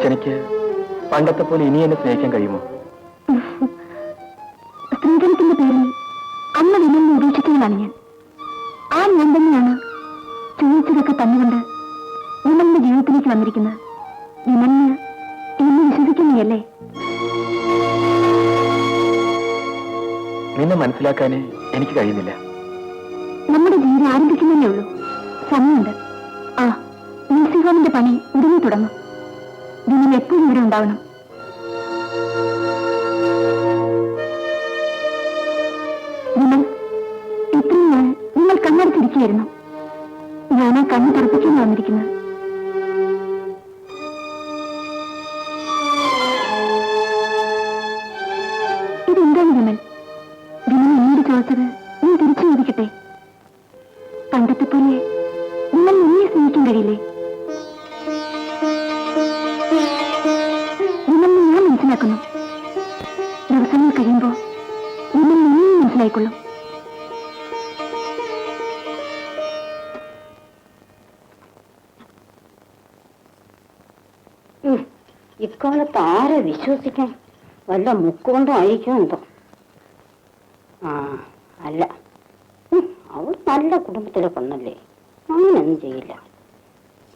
അർച്ചനയ്ക്ക് പണ്ടത്തെ പോലെ ഇനി എന്നെ സ്നേഹിക്കാൻ കഴിയുമോ? സ്ത്രീധനത്തിന്റെ പേരിൽ അമ്മ വിമലിനെ ഉപേക്ഷിച്ചവളാണ് ഞാൻ. ആ ഞാൻ തന്നെയാണ് ചോദിച്ചതൊക്കെ തന്നുകൊണ്ട് വിമലിന്റെ ജീവിതത്തിലേക്ക് വന്നിരിക്കുന്നത് വിമലിന് എന്നെ വിശ്വസിക്കുന്നില്ലേ നിന്നെ മനസ്സിലാക്കാനേ എനിക്ക് കഴിയുന്നില്ല. നമ്മുടെ ജീവിതം ആരംഭിക്കുന്നതേ ഉള്ളൂ സമയമുണ്ട്. ആ മ്യൂസിക് ഹോമിന്റെ പണി ഉടനെ തുടങ്ങും. വിമൽ എപ്പോഴും ഇവിടെ ഉണ്ടാവണം. നിങ്ങൾ ആ കണ്ണ് തുറപ്പിക്കാൻ വന്നിരിക്കുന്നത്. ഇതെന്താണ് വിമൽ? വിമൽ എന്നോട് ചോദിച്ചത്? ഇക്കാലത്ത് ആരെ വിശ്വസിക്കാൻ? വല്ല മുക്കുകൊണ്ടും ആയിരിക്കും എന്തോ. ആ അല്ല. അവൾ നല്ല കുടുംബത്തിലെ പെണ്ണല്ലേ? അങ്ങനെയൊന്നും ചെയ്യില്ല.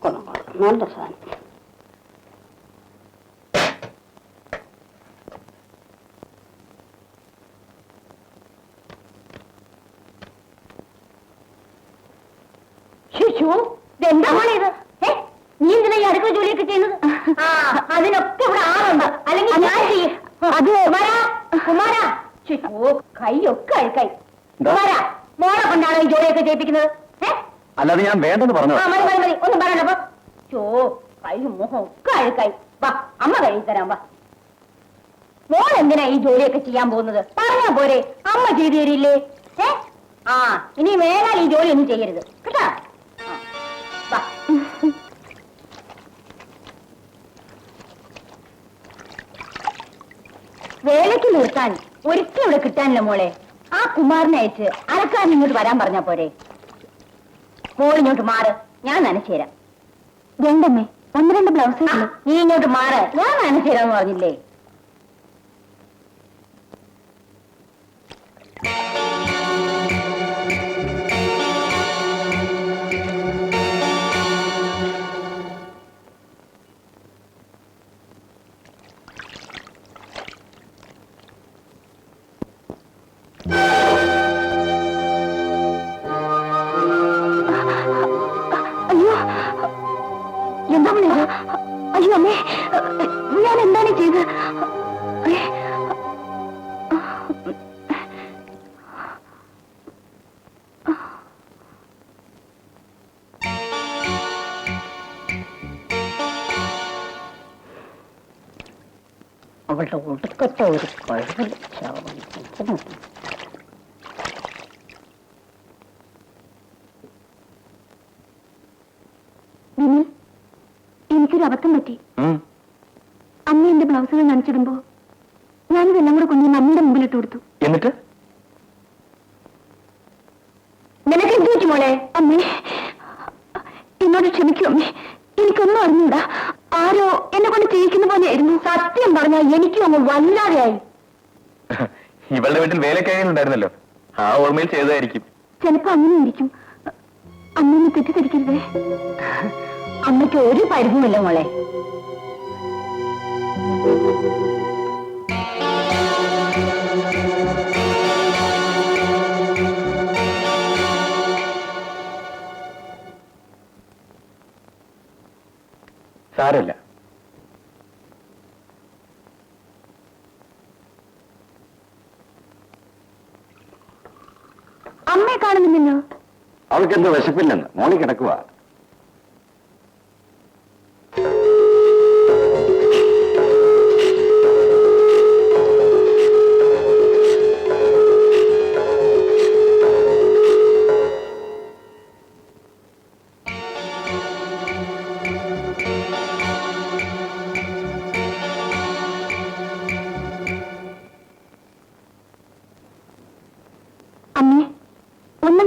കൊള്ളാം കൊള്ളാം നല്ല സാധനം ശിശു എന്താ ഇത് ഏ? നീ എന്തിനാ ഈ അടുക്കള ജോലിയൊക്കെ ചെയ്യുന്നത് ആ അതിനൊക്കെ ഇവിടെ ആളുണ്ട്. അല്ലെങ്കിൽ ഞാൻ ചെയ്യും. അത് കുമാര കുമാര. ശിശു കൈയൊക്കെ അഴുക്കായി. കുമാരാ മോളെ കൊണ്ടാണോ ഈ ജോലിയൊക്കെ ചെയ്യിപ്പിക്കുന്നത്? അല്ലാതെ ഞാൻ വേണ്ടെന്ന് പറഞ്ഞു മതി മതി മതി. ഒന്നും പറയണ്ടപ്പോ ചോ കൈയും മുഖം ഒക്കെ അഴുക്കായി. വാ അമ്മ കഴുകി തരാം വാ. മോൾ എന്തിനാ ഈ ജോലിയൊക്കെ ചെയ്യാൻ പോകുന്നത്? പറഞ്ഞാ പോരെ. അമ്മ ചെയ്തു തരില്ലേ? ഏ? ആ ഇനി മേലാൽ ഈ ജോലി ഒന്നും ചെയ്യരുത്. നിർത്താൻ ഒരിക്കലും ഇവിടെ കിട്ടാനില്ല മോളെ. ആ കുമാരനെ അയച്ച് അലക്കാരൻ ഇങ്ങോട്ട് വരാൻ പറഞ്ഞാ പോരെ. മോൾ ഇങ്ങോട്ട് മാറ് ഞാൻ നനച്ചുതരാം രണ്ടമ്മേ ഒന്ന് രണ്ട് ബ്ലൗസ് നീ ഇങ്ങോട്ട് മാറ് ഞാൻ നനച്ചുതരാന്ന് പറഞ്ഞില്ലേ? 너무나 어, 위험해. 어, 미안해, 나는 지금. 어, 예. 얼른 우리 것도 우리 걸 그렇죠. എനിക്കൊരു അബദ്ധം പറ്റി. അമ്മ എന്റെ ബ്ലൗസുകൾ നനച്ചിടുമ്പോ ഞാനിതെല്ലാം കൂടെ കൊണ്ടുവന്ന് അമ്മയുടെ മുമ്പിലിട്ട് കൊടുത്തു. എന്നിട്ട്? നിനക്ക് എന്ത് പറ്റി മോളെ? അമ്മേ എന്നോട് ക്ഷമിക്കൂ അമ്മേ. എനിക്കൊന്നും അറിഞ്ഞൂടാ. ആരോ എന്നെ കൊണ്ട് ചെയ്യിക്കുന്ന പോലെയായിരുന്നു. സത്യം പറഞ്ഞാൽ എനിക്കും അങ്ങ് വല്ലാതെയായി. ഇവളുടെ വീട്ടിൽ വേലക്കായുണ്ടായിരുന്നല്ലോ ആ ഓർമ്മയിൽ ചെയ്തതായിരിക്കും. ചിലപ്പോ അങ്ങനെ ഇരിക്കും അമ്മ തെറ്റിദ്ധരിക്കരുതേ. അമ്മയ്ക്ക് ഒരു പരിഭവമില്ല മോളെ. സാരല്ല അമ്മയെ കാണുന്നില്ലല്ലോ. അവൾക്ക് എന്തോ വിശപ്പില്ലെന്ന് മോളി കിടക്കുക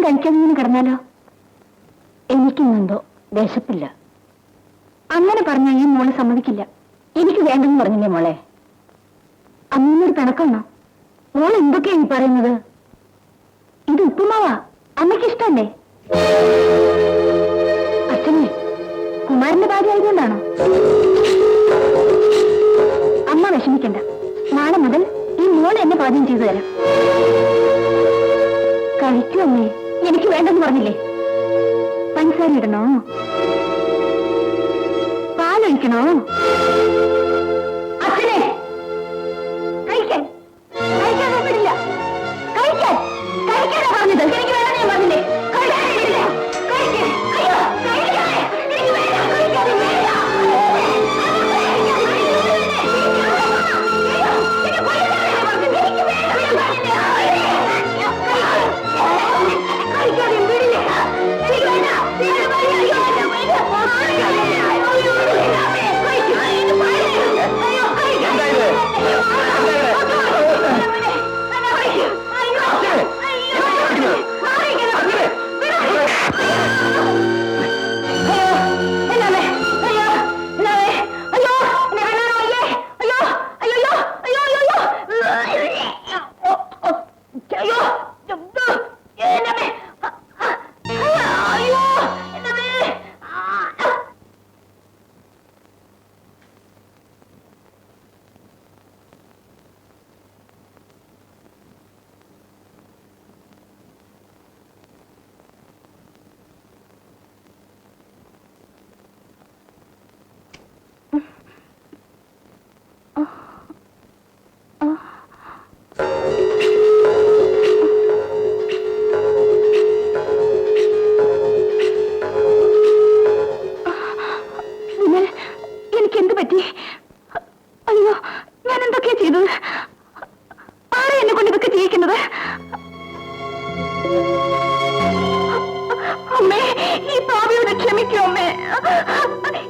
ഒന്നും കഴിക്കാതെ ഇങ്ങനെ കിടന്നാലോ? എനിക്കിന്നെന്തോ ദേശത്തില്ല അങ്ങനെ പറഞ്ഞാൽ ഈ മോൾ സമ്മതിക്കില്ല. എനിക്ക് വേണ്ടെന്ന് പറഞ്ഞില്ലേ മോളെ? അമ്മൊരു പിണക്കണോ മോൾ എന്തൊക്കെയാ ഈ പറയുന്നത്? ഇത് ഉപ്പുമാവാ? അമ്മയ്ക്ക് ഇഷ്ടല്ലേ അച്ഛനെ കുമാരന്റെ ഭാര്യ ആയതുകൊണ്ടാണോ? അമ്മ വിഷമിക്കണ്ട. നാളെ മുതൽ ഈ മോൾ എന്നെ പാചകം ചെയ്തു തരാം. കഴിക്കൂ അമ്മേ. വേണ്ടെന്ന് പറഞ്ഞില്ലേ? പഞ്ചസാര ഇടണോ? പാലൊഴിക്കണോ?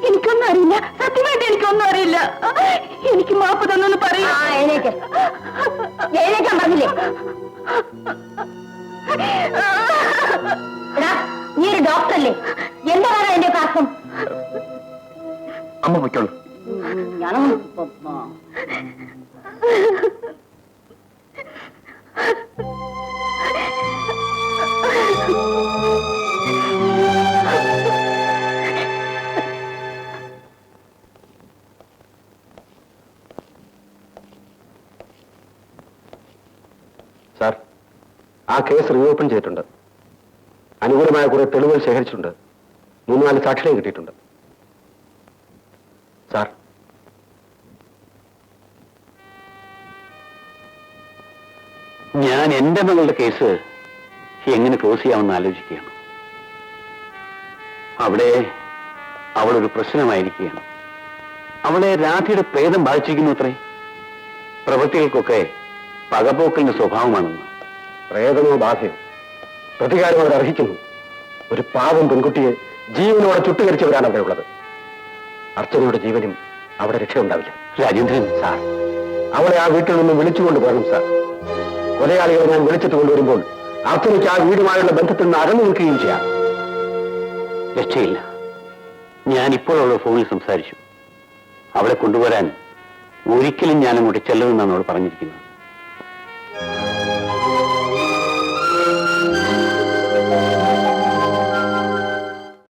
എനിക്കൊന്നും അറിയില്ല. സത്യമായിട്ട് എനിക്കൊന്നും അറിയില്ല. എനിക്ക് മാപ്പ് തന്നൊന്ന് പറയൂ. ആ എഴുന്നേക്ക് എഴുന്നേക്കാൻ പറഞ്ഞില്ലേ? എടാ നീ ഒരു ഡോക്ടറല്ലേ? എന്താണ് ആ കേസ് റീഓപ്പൺ ചെയ്തിട്ടുണ്ട്. അനുകൂലമായ കുറെ തെളിവുകൾ ശേഖരിച്ചിട്ടുണ്ട്. മൂന്ന് നാല് സാക്ഷികളെ കിട്ടിയിട്ടുണ്ട്. സാർ. ഞാൻ എന്റെ മകളുടെ കേസ് എങ്ങനെ ക്ലോസ് ചെയ്യാമെന്ന് ആലോചിക്കുകയാണ്. അവിടെ അവളൊരു പ്രശ്നമായിരിക്കുകയാണ്. അവളെ രാധയുടെ പ്രേതം ബാധിച്ചിരിക്കുന്നു അത്രേ. പ്രവൃത്തികൾക്കൊക്കെ പകപോക്കലിന്റെ സ്വഭാവമാണെന്ന്. പ്രേതമോ ബാധയോ പ്രതികാരം അവർ അർഹിക്കുന്നു. ഒരു പാവം പെൺകുട്ടിയെ ജീവനോടെ ചുട്ടുകരിച്ചവരാണ് അവിടെ ഉള്ളത് അർച്ചനയുടെ ജീവനും അവിടെ രക്ഷയുണ്ടാവില്ല. രാജേന്ദ്രൻ സാർ. അവളെ ആ വീട്ടിൽ നിന്ന് വിളിച്ചുകൊണ്ട് പോകണം സാർ. കൊലയാളികളെ ഞാൻ വിളിച്ചിട്ട് കൊണ്ടുവരുമ്പോൾ അർച്ചനയ്ക്ക് ആ വീടുമായുള്ള ബന്ധത്തിൽ നിന്ന് അകന്നു നിൽക്കുകയും ചെയ്യാം. രക്ഷയില്ല. ഞാൻ ഇപ്പോഴുള്ള ഫോണിൽ സംസാരിച്ചു. അവളെ കൊണ്ടുവരാൻ ഒരിക്കലും ഞാൻ അങ്ങോട്ട് ചെല്ലുമെന്നാണ് അവൾ പറഞ്ഞിരിക്കുന്നത്.